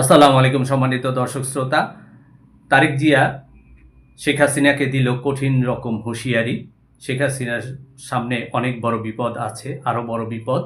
আসসালামু আলাইকুম সম্মানিত দর্শক শ্রোতা। তারেক জিয়া, শেখ হাসিনাকে দিল কঠিন রকম হুঁশিয়ারি। শেখ হাসিনার সামনে অনেক বড় বিপদ আছে আরও বড় বিপদ।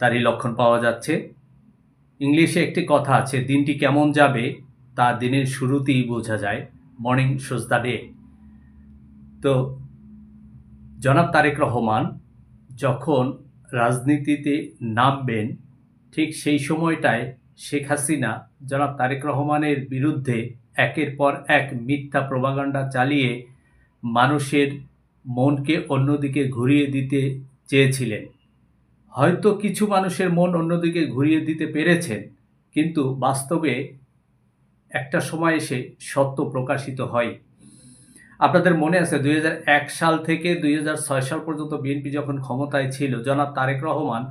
তারই লক্ষণ পাওয়া যাচ্ছে। ইংলিশে একটি কথা আছে, দিনটি কেমন যাবে তা দিনের শুরুতেই বোঝা যায়। মর্নিং শোজ দ্য ডে তো জনাব তারেক রহমান যখন রাজনীতিতে নামবেন, ঠিক সেই সময়টায় শেখ হাসিনা, জনাব তারেক রহমানের বিরুদ্ধে একের পর এক মিথ্যা প্রবাগান্ডা চালিয়ে মানুষের মনকে অন্যদিকে ঘুরিয়ে দিতে চেয়েছিলেন। হয়তো কিছু মানুষের মন অন্যদিকে ঘুরিয়ে দিতে পেরেছেন, কিন্তু বাস্তবে একটা সময় এসে সত্য প্রকাশিত হয়। আপনাদের মনে আছে, দুই হাজার এক সাল থেকে দুই হাজার ছয় সাল পর্যন্ত বিএনপি যখন ক্ষমতায় ছিল, জনাব তারেক রহমান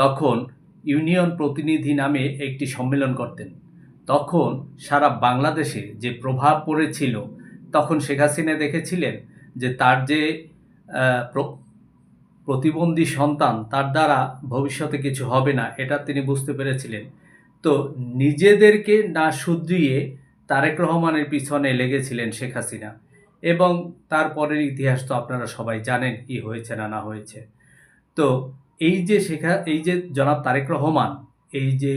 তখন ইউনিয়ন প্রতিনিধি নামে একটি সম্মেলন করতেন। তখন সারা বাংলাদেশে যে প্রভাব পড়েছিল, তখন শেখ হাসিনা দেখেছিলেন যে তার যে প্র- প্রতিবন্ধী সন্তান, তার দ্বারা ভবিষ্যতে কিছু হবে না, এটা তিনি বুঝতে পেরেছিলেন। তো নিজেদেরকে না শুধরিয়ে তারেক রহমানের পিছনে লেগেছিলেন শেখ হাসিনা। এবং তারপরের ইতিহাস তো আপনারা সবাই জানেন কি হয়েছে না না হয়েছে। তো এই যে শেখা, এই যে জনাব তারেক রহমান, এই যে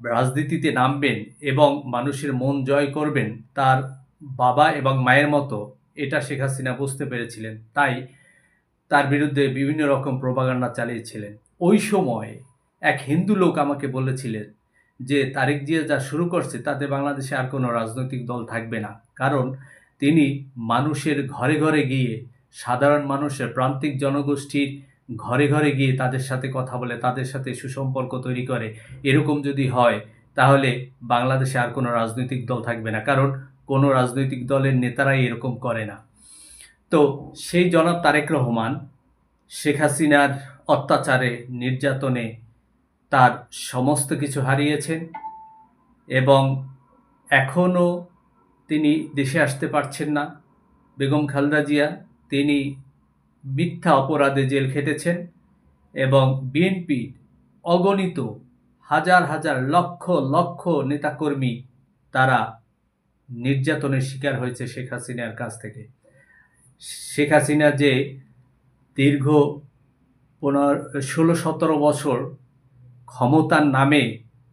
রাজনীতিতে নামবেন এবং মানুষের মন জয় করবেন তার বাবা এবং মায়ের মতো, এটা শেখ হাসিনা বুঝতে পেরেছিলেন। তাই তার বিরুদ্ধে বিভিন্ন রকম প্রপাগান্ডা চালিয়েছিলেন। ওই সময় এক হিন্দু লোক আমাকে বলেছিলেন যে, তারেক জিয়া যা শুরু করছে, তাতে বাংলাদেশে আর কোনো রাজনৈতিক দল থাকবে না। কারণ তিনি মানুষের ঘরে ঘরে গিয়ে সাধারণ মানুষের প্রান্তিক জনগোষ্ঠীর ঘরে ঘরে গিয়ে তাদের সাথে কথা বলে, তাদের সাথে সুসম্পর্ক তৈরি করে, এরকম যদি হয়, তাহলে বাংলাদেশে আর কোনো রাজনৈতিক দল থাকবে না। কারণ কোনো রাজনৈতিক দলের নেতারাই এরকম করে না। তো সেই জনাব তারেক রহমান, শেখ হাসিনার অত্যাচারে, নির্যাতনে তার সমস্ত কিছু হারিয়েছেন এবং এখনও তিনি দেশে আসতে পারছেন না। বেগম খালদা জিয়া, তিনি মিথ্যা অপরাধে জেল খেটেছেন এবং বিএনপির অগণিত হাজার হাজার লক্ষ লক্ষ নেতাকর্মী তারা নির্যাতনের শিকার হয়েছে শেখ হাসিনার কাছ থেকে। শেখ হাসিনা যে দীর্ঘ পনেরো, ষোলো, সতেরো বছর ক্ষমতার নামে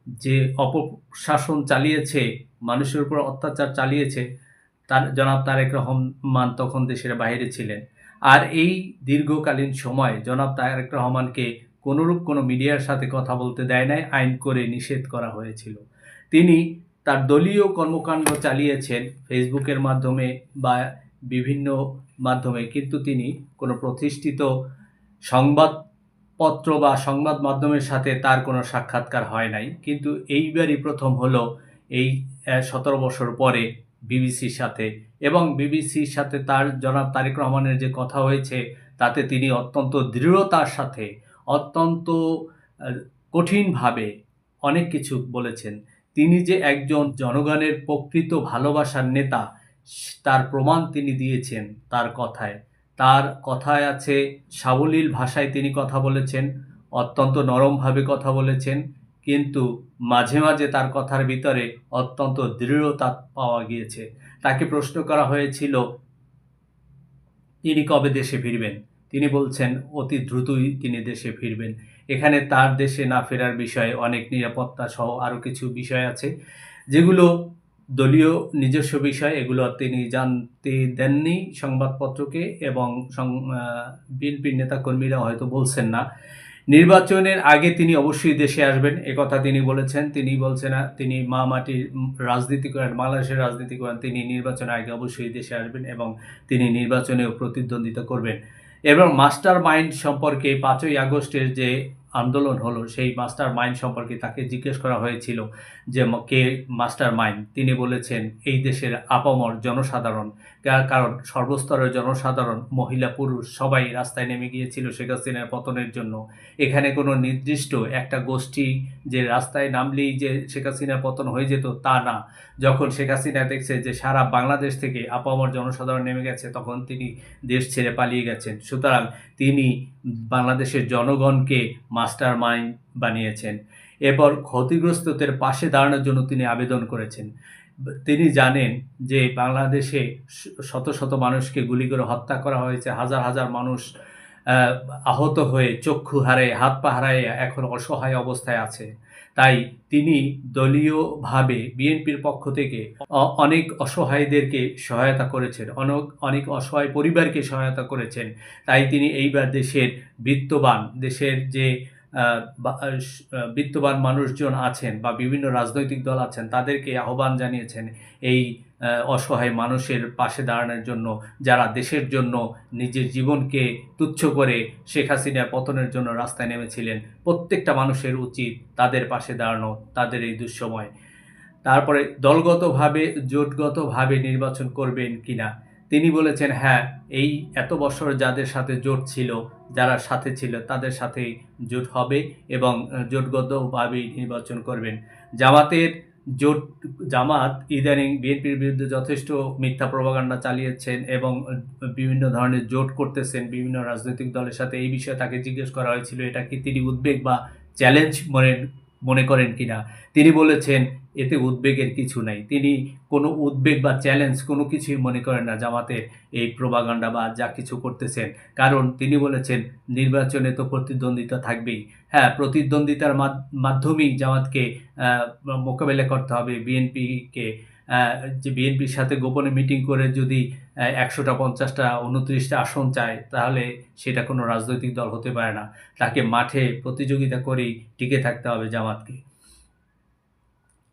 যে অপশাসন চালিয়েছে, মানুষের উপর অত্যাচার চালিয়েছে, তার জনাব তারেক রহমান তখন দেশের বাইরে ছিলেন। আর এই দীর্ঘকালীন সময় জনাব তারেক রহমানকে কোনোরূপ কোনো মিডিয়ার সাথে কথা বলতে দেয় নাই, আইন করে নিষেধ করা হয়েছিল। তিনি তার দলীয় কর্মকাণ্ড চালিয়েছেন ফেসবুকের মাধ্যমে বা বিভিন্ন মাধ্যমে, কিন্তু তিনি কোনো প্রতিষ্ঠিত সংবাদপত্র বা সংবাদ মাধ্যমের সাথে তার কোনো সাক্ষাৎকার হয় নাই। কিন্তু এইবারই প্রথম হলো এই সতেরো বছর পরে বিবিসির সাথে। এবং বিবিসির সাথে তার জনাব তারেক রহমানের যে কথা হয়েছে, তাতে তিনি অত্যন্ত দৃঢ়তার সাথে, অত্যন্ত কঠিনভাবে অনেক কিছু বলেছেন। তিনি যে একজন জনগণের প্রকৃত ভালোবাসার নেতা তার প্রমাণ তিনি দিয়েছেন তার কথায়। তার কথায় আছে, সাবলীল ভাষায় তিনি কথা বলেছেন, অত্যন্ত নরমভাবে কথা বলেছেন কিন্তু মাঝে মাঝে তার কথার ভিতরে অত্যন্ত দৃঢ়তা পাওয়া গিয়েছে। তাকে প্রশ্ন করা হয়েছিল, তিনি কবে দেশে ফিরবেন? তিনি বলছেন, অতি দ্রুতই তিনি দেশে ফিরবেন। এখানে তার দেশে না ফেরার বিষয়ে অনেক নিরাপত্তা সহ আরও কিছু বিষয় আছে, যেগুলো দলীয় নিজস্ব বিষয়। এগুলো তিনি জানতে দেননি সংবাদপত্রকে এবং বিএনপির নেতাকর্মীরা হয়তো বলছেন না। নির্বাচনের আগে তিনি অবশ্যই দেশে আসবেন। একথা তিনি বলেছেন। তিনি বলছেন, তিনি মা মাটির রাজনীতি করেন, বাংলাদেশের রাজনীতি করেন, তিনি নির্বাচনের আগে অবশ্যই দেশে আসবেন এবং তিনি নির্বাচনেও প্রতিদ্বন্দ্বিতা করবেন। এবং মাস্টার মাইন্ড সম্পর্কে পাঁচই আগস্টের যে আন্দোলন হলো, সেই মাস্টার মাইন্ড সম্পর্কে তাকে জিজ্ঞেস করা হয়েছিল যে কে মাস্টার মাইন্ড তিনি বলেছেন, এই দেশের আপামর জনসাধারণ কার- কারণ সর্বস্তরের জনসাধারণ মহিলা, পুরুষ, সবাই রাস্তায় নেমে গিয়েছিল শেখ হাসিনার পতনের জন্য। এখানে কোনো নির্দিষ্ট একটা গোষ্ঠী যে রাস্তায় নামলেই যে শেখ হাসিনার পতন হয়ে যেত, তা না। যখন শেখ হাসিনা দেখছে যে সারা বাংলাদেশ থেকে আপামর জনসাধারণ নেমে গেছে, তখন তিনি দেশ ছেড়ে পালিয়ে গেছেন। সুতরাং তিনি বাংলাদেশের জনগণকে মাস্টার মাইন্ড বানিয়েছেন। এরপর ক্ষতিগ্রস্তদের পাশে দাঁড়ানোর জন্য তিনি আবেদন করেছেন। তিনি জানেন যে বাংলাদেশে শত শত মানুষকে গুলি করে হত্যা করা হয়েছে। হাজার হাজার মানুষ আহত হয়ে চক্ষু হারে হাত পা হারায়, এখন অসহায় অবস্থায় আছে। তাই তিনি দলীয়ভাবে বিএনপির পক্ষ থেকে অনেক অসহায়দেরকে সহায়তা করেছেন, অনেক অনেক অসহায় পরিবারকে সহায়তা করেছেন। তাই তিনি এইবার দেশের বিত্তবান, দেশের যে বিত্তবান মানুষজন আছেন বা বিভিন্ন রাজনৈতিক দল আছেন, তাদেরকে আহ্বান জানিয়েছেন এই অসহায় মানুষের পাশে দাঁড়ানোর জন্য, যারা দেশের জন্য নিজের জীবনকে তুচ্ছ করে শেখ হাসিনা পতনের জন্য রাস্তায় নেমেছিলেন, প্রত্যেকটা মানুষের উচিত তাদের পাশে দাঁড়ানো, তাদের এই দুঃসময়। তারপরে দলগতভাবে, জোটগতভাবে নির্বাচন করবেন কিনা? তিনি বলেছেন হ্যাঁ এই এত বছর যাদের সাথে জোট ছিল, যারা সাথে ছিল, তাদের সাথেই জোট হবে এবং জোটগতভাবেই নির্বাচন করবেন। জামাতের জোট জামাত ইদানিং বিএনপির বিরুদ্ধে যথেষ্ট মিথ্যা প্রভাকাণ্ডা চালিয়েছেন এবং বিভিন্ন ধরনের জোট করতেছেন বিভিন্ন রাজনৈতিক দলের সাথে। এই বিষয়ে তাকে জিজ্ঞেস করা হয়েছিল, এটা কি তিনি উদ্বেগ বা চ্যালেঞ্জ মনে মনে করেন কিনা। তিনি বলেছেন, এতে উদ্বেগের কিছু নাই। তিনি কোনো উদ্বেগ বা চ্যালেঞ্জ কোনো কিছুই মনে করেন না জামাতের এই প্রভাগান্ডা বা যা কিছু করতেছেন। কারণ তিনি বলেছেন, নির্বাচনে তো প্রতিদ্বন্দ্বিতা থাকবেই। হ্যাঁ প্রতিদ্বন্দ্বিতার মাধ- মাধ্যমেই জামাতকে মোকাবেলা করতে হবে। বিএনপিকে যে বিএনপির সাথে গোপনে মিটিং করে যদি একশোটা, পঞ্চাশটা, উনত্রিশটা আসন চায় তাহলে সেটা কোনো রাজনৈতিক দল হতে পারে না। তাকে মাঠে প্রতিযোগিতা করেই টিকে থাকতে হবে জামাতকে।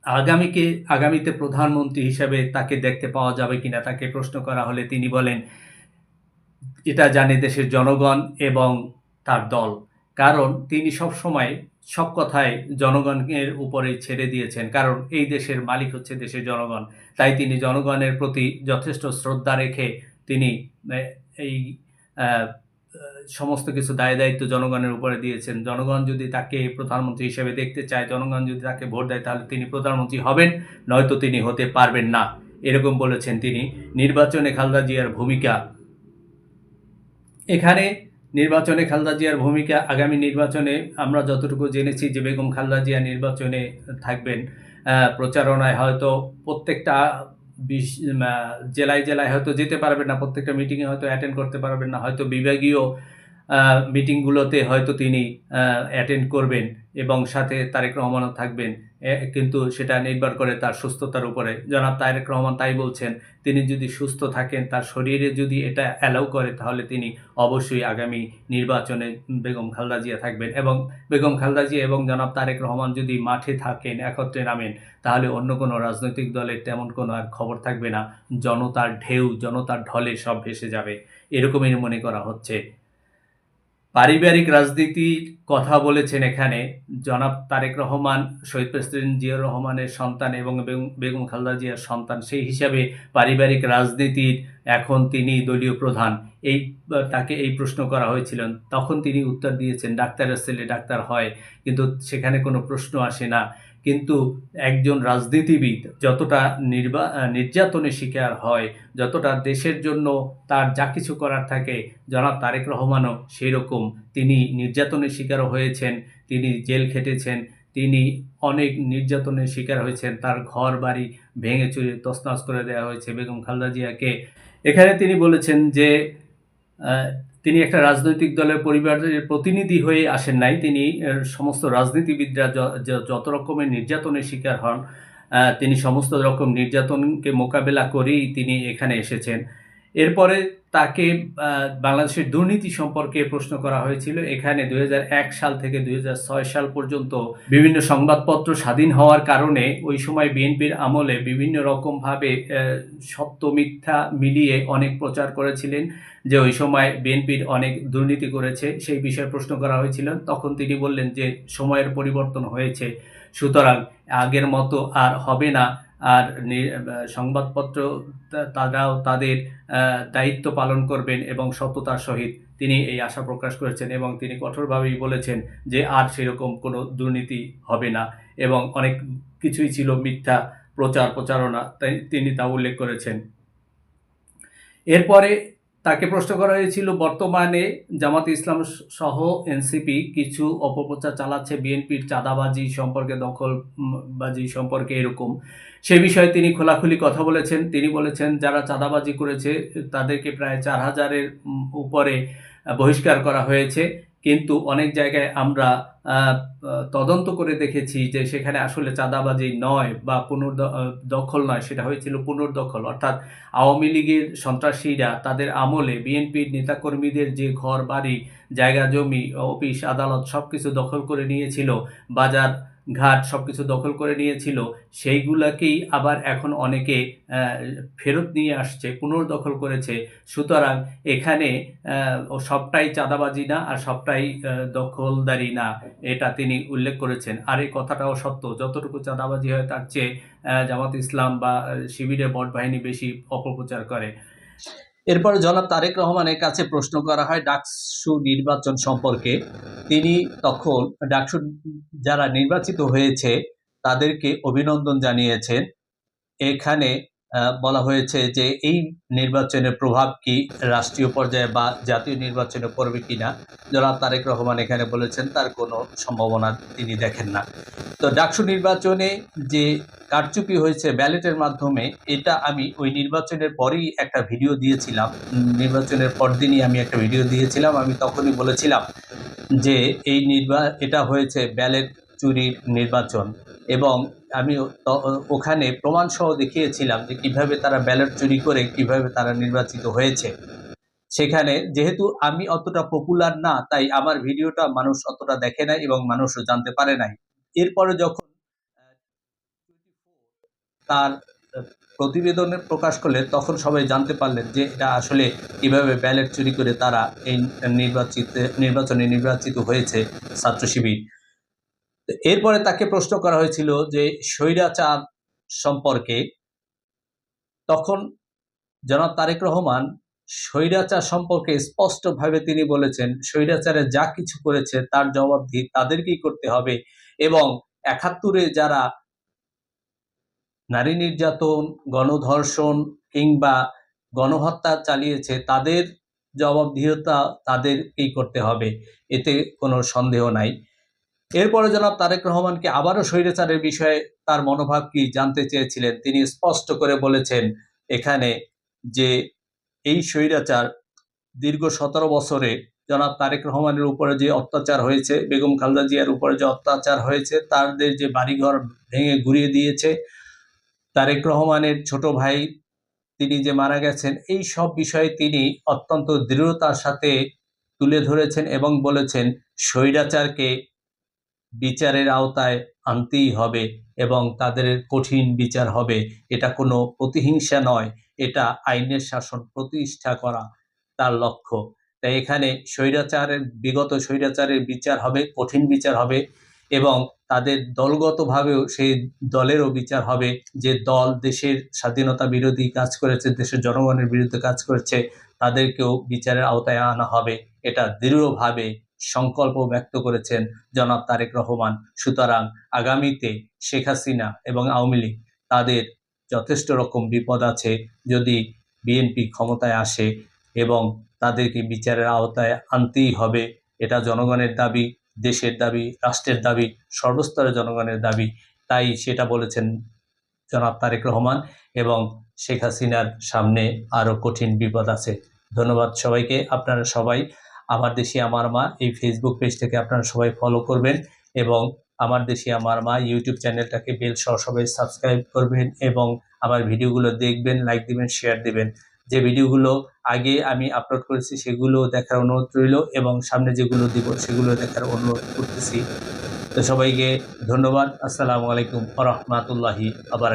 আগামীকে, আগামীতে প্রধানমন্ত্রী হিসেবে তাকে দেখতে পাওয়া যাবে কিনা তাকে প্রশ্ন করা হলে তিনি বলেন, এটা জানে দেশের জনগণ এবং তার দল। কারণ তিনি সব সময় সব কথাই জনগণের উপরে ছেড়ে দিয়েছেন। কারণ এই দেশের মালিক হচ্ছে দেশের জনগণ। তাই তিনি জনগণের প্রতি যথেষ্ট শ্রদ্ধা রেখে তিনি এই সমস্ত কিছু দায় দায়িত্ব জনগণের উপরে দিয়েছেন। জনগণ যদি তাকে প্রধানমন্ত্রী হিসেবে দেখতে চায়, জনগণ যদি তাকে ভোট দেয়, তাহলে তিনি প্রধানমন্ত্রী হবেন, নয়তো তিনি হতে পারবেন না। এরকম বলেছেন তিনি। নির্বাচনে খালদা জিয়ার ভূমিকা। এখানে নির্বাচনে খালেদা জিয়ার ভূমিকা আগামী নির্বাচনে আমরা যতটুকু জেনেছি যে বেগম খালদা জিয়া নির্বাচনে থাকবেন প্রচারণায় হয়তো প্রত্যেকটা বিশ জেলায় জেলায় হয়তো যেতে পারবেন না, প্রত্যেকটা মিটিংয়ে হয়তো অ্যাটেন্ড করতে পারবেন না, হয়তো বিভাগীয় মিটিংগুলোতে হয়তো তিনি অ্যাটেন্ড করবেন এবং সাথে তারেক রহমানও থাকবেন। কিন্তু সেটা নির্ভর করে তার সুস্থতার উপরে। জনাব তারেক রহমান তাই বলছেন, তিনি যদি সুস্থ থাকেন, তার শরীরে যদি এটা অ্যালাউ করে, তাহলে তিনি অবশ্যই আগামী নির্বাচনে বেগম খালেদা জিয়া থাকবেন। এবং বেগম খালেদা জিয়া এবং জনাব তারেক রহমান যদি মাঠে থাকেন, একত্রে নামেন, তাহলে অন্য কোনো রাজনৈতিক দলের তেমন কোনো আর খবর থাকবে না। জনতার ঢেউ, জনতার ঢলে সব ভেসে যাবে। এরকমই মনে করা হচ্ছে। পারিবারিক রাজনীতির কথা বলেছেন এখানে জনাব তারেক রহমান, শহীদ প্রেসিডেন্ট জিয়া রহমানের সন্তান এবং বেগম- খালদা জিয়ার সন্তান। সেই হিসাবে পারিবারিক রাজনীতির এখন তিনি দলীয় প্রধান। এই, তাকে এই প্রশ্ন করা হয়েছিল। তখন তিনি উত্তর দিয়েছেন, ডাক্তারের ছেলে ডাক্তার হয়। কিন্তু সেখানে কোনো প্রশ্ন আসে না। কিন্তু একজন রাজনীতিবিদ যতটা নির্বা নির্যাতনের শিকার হয়, যতটা দেশের জন্য তার যা কিছু করার থাকে, জনাব তারেক রহমানও সেই রকম তিনি নির্যাতনের শিকারও হয়েছেন, তিনি জেল খেটেছেন, তিনি অনেক নির্যাতনের শিকার হয়েছেন। তার ঘর বাড়ি ভেঙে চুরে তছনছ করে দেওয়া হয়েছে বেগম খালদা জিয়াকে। এখানে তিনি বলেছেন যে তিনি একটা রাজনৈতিক দলের পরিবারের প্রতিনিধি হয়ে আসেন নাই। তিনি সমস্ত রাজনীতিবিদরা যত রকমের নির্যাতনের শিকার হন তিনি সমস্ত রকম নির্যাতনকে মোকাবেলা করেই তিনি এখানে এসেছেন। এরপরে তাকে বাংলাদেশের দুর্নীতি সম্পর্কে প্রশ্ন করা হয়েছিল। এখানে দু হাজার এক সাল থেকে দু হাজার ছয় সাল পর্যন্ত বিভিন্ন সংবাদপত্র স্বাধীন হওয়ার কারণে ওই সময় বিএনপির আমলে বিভিন্ন রকমভাবে সত্য মিথ্যা মিলিয়ে অনেক প্রচার করেছিলেন যে ওই সময় বিএনপির অনেক দুর্নীতি করেছে, সেই বিষয়ে প্রশ্ন করা হয়েছিল। তখন তিনি বললেন যে সময়ের পরিবর্তন হয়েছে, সুতরাং আগের মতো আর হবে না। আর সংবাদপত্র তারাও তাদের দায়িত্ব পালন করবেন এবং সততার সহিত তিনি এই আশা প্রকাশ করেছেন এবং তিনি কঠোরভাবেই বলেছেন যে আর সেরকম কোনো দুর্নীতি হবে না এবং অনেক কিছুই ছিল মিথ্যা প্রচার প্রচারণা তিনি তা উল্লেখ করেছেন। এরপরে তাকে প্রশ্ন করা হয়েছিল, বর্তমানে জামাত ইসলাম সহ এনসিপি কিছু অপপ্রচার চালাচ্ছে, বিএনপির চাঁদাবাজি সম্পর্কে, দখলবাজি সম্পর্কে এরকম। সে বিষয়ে তিনি খোলাখুলি কথা বলেছেন। তিনি বলেছেন, যারা চাঁদাবাজি করেছে, তাদেরকে প্রায় চার হাজারের উপরে বহিষ্কার করা হয়েছে। কিন্তু অনেক জায়গায় আমরা তদন্ত করে দেখেছি যে সেখানে আসলে চাঁদাবাজি নয় বা পুনর্দখল নয়, সেটা হয়েছিল পুনর্দখল। অর্থাৎ আওয়ামী লীগের সন্ত্রাসীরা তাদের আমলে বিএনপির নেতাকর্মীদের যে ঘর, বাড়ি, জায়গা, জমি, অফিস, আদালত সব কিছু দখল করে নিয়েছিল। বাজার ঘাট সব কিছু দখল করে নিয়েছিল, সেইগুলাকেই আবার এখন অনেকে ফেরত নিয়ে আসছে, পুনর্দখল করেছে। সুতরাং এখানে সবটাই চাঁদাবাজি না, আর সবটাই দখলদারি না, এটা তিনি উল্লেখ করেছেন। আর এই কথাটাও সত্য, যতটুকু চাঁদাবাজি হয় তার চেয়ে জামাত ইসলাম বা শিবিরে বট বাহিনী বেশি অপপ্রচার করে। এরপরে জনাব তারেক রহমানের কাছে প্রশ্ন করা হয় ডাকসু নির্বাচন সম্পর্কে। তিনি তখন ডাকসু যারা নির্বাচিত হয়েছে, তাদেরকে অভিনন্দন জানিয়েছেন। এখানে বলা হয়েছে যে এই নির্বাচনের প্রভাব কি রাষ্ট্রীয় পর্যায়ে বা জাতীয় নির্বাচনে পড়বে কিনা? জনাব তারেক রহমান এখানে বলেছেন, তার কোনো সম্ভাবনা তিনি দেখেন না। তো ডাকসু নির্বাচনে যে কারচুপি হয়েছে ব্যালেটের মাধ্যমে, এটা আমি ওই নির্বাচনের পরেই একটা ভিডিও দিয়েছিলাম। নির্বাচনের পরদিনই আমি একটা ভিডিও দিয়েছিলাম। আমি তখনই বলেছিলাম যে এই নির্বা, এটা হয়েছে ব্যালেট চুরির নির্বাচন এবং আমি ওখানে প্রমাণ সহ দেখিয়েছিলাম যে কীভাবে তারা ব্যালট চুরি করে, কীভাবে তারা নির্বাচিত হয়েছে। সেখানে যেহেতু আমি অতটা পপুলার না, তাই আমার ভিডিওটা মানুষ অতটা দেখে নাই এবং মানুষও জানতে পারে নাই। এরপরে যখন তার প্রতিবেদনে প্রকাশ করলে তখন সবাই জানতে পারলেন যে এটা আসলে কীভাবে ব্যালট চুরি করে তারা এই নির্বাচিত, নির্বাচনে নির্বাচিত হয়েছে ছাত্র শিবির। এরপরে তাকে প্রশ্ন করা হয়েছিল যে স্বৈরাচার সম্পর্কে। তখন জনাব তারেক রহমান স্বৈরাচার সম্পর্কে স্পষ্টভাবে তিনি বলেছেন, স্বৈরাচারে যা কিছু করেছে তার জবাবদিহি তাদেরকেই করতে হবে এবং একাত্তরে যারা নারী নির্যাতন, গণধর্ষণ কিংবা গণহত্যা চালিয়েছে তাদের জবাবদিহতা তাদেরকেই করতে হবে, এতে কোনো সন্দেহ নাই। এরপরে জনাব তারেক রহমানকে আবারও স্বৈরাচারের বিষয়ে তার মনোভাব কি জানতে চেয়েছিলেন, তিনি স্পষ্ট করে বলেছেন, এখানে যে এই স্বৈরাচার দীর্ঘ সতেরো বছরে জনাব তারেক রহমানের উপরে যে অত্যাচার হয়েছে, বেগম খালদা জিয়ার উপরে যে অত্যাচার হয়েছে তাদের যে বাড়িঘর ভেঙে ঘুরিয়ে দিয়েছে, তারেক রহমানের ছোট ভাই তিনি যে মারা গেছেন, এই সব বিষয়ে তিনি অত্যন্ত দৃঢ়তার সাথে তুলে ধরেছেন এবং বলেছেন, স্বৈরাচারকে বিচারের আওতায় আনতেই হবে এবং তাদের কঠিন বিচার হবে। এটা কোনো প্রতিহিংসা নয়। এটা আইনের শাসন প্রতিষ্ঠা করা তার লক্ষ্য। তাই এখানে স্বৈরাচারের, বিগত স্বৈরাচারের বিচার হবে, কঠিন বিচার হবে এবং তাদের দলগতভাবেও সেই দলেরও বিচার হবে। যে দল দেশের স্বাধীনতা বিরোধী কাজ করেছে, দেশের জনগণের বিরুদ্ধে কাজ করেছে, তাদেরকেও বিচারের আওতায় আনা হবে। এটা দৃঢ়ভাবে সংকল্প ব্যক্ত করেছেন জনাব তারেক রহমান। সুতরাং আগামীতে শেখ হাসিনা এবং আওয়ামী লীগ তাদের যথেষ্ট রকম বিপদ আছে যদি বিএনপি ক্ষমতায় আসে এবং তাদেরকে বিচারের আওতায় আনতেই হবে, এটা জনগণের দাবি, দেশের দাবি, রাষ্ট্রের দাবি, সর্বস্তরের জনগণের দাবি। তাই সেটা বলেছেন জনাব তারেক রহমান এবং শেখ হাসিনার সামনে আরও কঠিন বিপদ আছে। ধন্যবাদ সবাইকে, আপনারা সবাই আমার দেশে আমার মা, এই ফেসবুক পেজ থেকে আপনারা সবাই ফলো করবেন এবং আমার দেশে আমার মা ইউটিউব চ্যানেলটাকে বেল সহ সবাই সাবস্ক্রাইব করবেন এবং আমার ভিডিওগুলো দেখবেন লাইক দিবেন শেয়ার দিবেন। যে ভিডিওগুলো আগে আমি আপলোড করেছি সেগুলো দেখার অনুরোধ রইল এবং সামনে যেগুলো দিব সেগুলো দেখার অনুরোধ করতেছি। তো সবাইকে ধন্যবাদ। আসসালামু আলাইকুম রহমতুল্লাহি আবার